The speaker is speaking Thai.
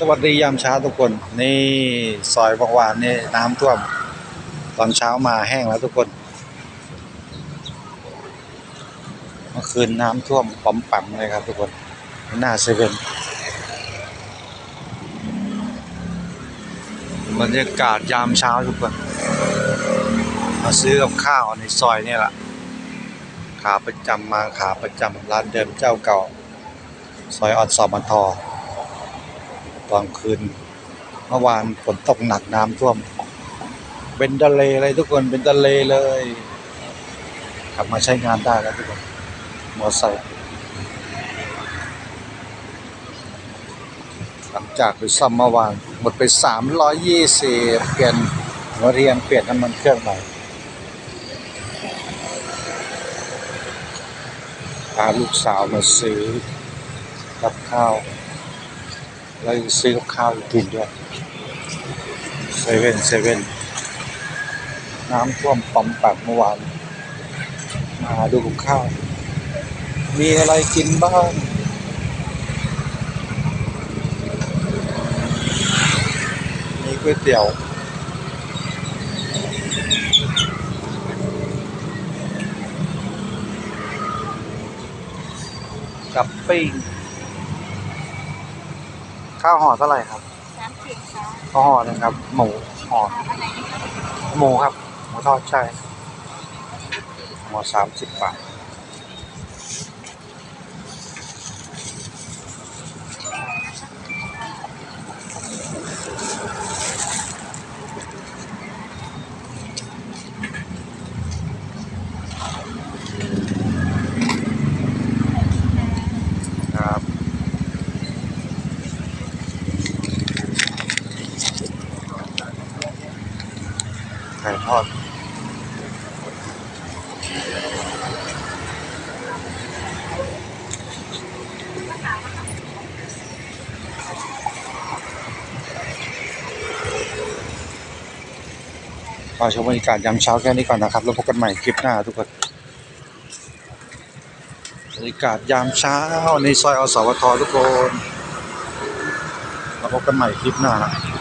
สวัสดียามเช้าทุกคน นี่ซอยบางวานนี่น้ำท่วม ตอนเช้ามาแห้งแล้วทุกคน เมื่อคืนน้ำท่วมปั๊มปั่มเลยครับทุกคน หน้าเซเว่นบรรยากาศยามเช้าทุกคน มาซื้อกับข้าวในซอยนี่แหละขาประจำมาขาประจำร้านเดิมเจ้าเก่า ซอยออนสอบมันทอ ตอนคืน เมื่อวานฝนตกหนักน้ำท่วม เป็นทะเลเลยทุกคนเป็นทะเลเลยกลับมาใช้งานได้แล้วทุกคนมอไซค์หลังจากไปซ่อมเมื่อวานหมดไปสามร้อยยี่สิบเปลี่ยนหัวเรียงเปลี่ยนน้ำมันเครื่องใหม่พาลูกสาวมาซื้อกับข้าว แล้วยังซื้อกับข้าวกินด้วยเซเว่นเซเว่นน้ำท่วมปั๊มปากเมื่อวาน มาดูกับข้าว มีอะไรกินบ้างมีก๋วยเตี๋ยวกับปิ้ง ข้าวห่อเท่าไหร่ครับสามสิบค่ะข้าวห่อหนึงครับ หมูห่ออะไรนะคะหมูครับ หมูทอดใช่หมูสามสิบบาท ไก่ทอดขอชมบรรยากาศยามเช้าแค่นี้ก่อนนะครับ แล้วพบกันใหม่คลิปหน้าทุกคนบรรยากาศยามเช้าในซอยอสวททุกคนแล้วพบกันใหม่คลิปหน้านะ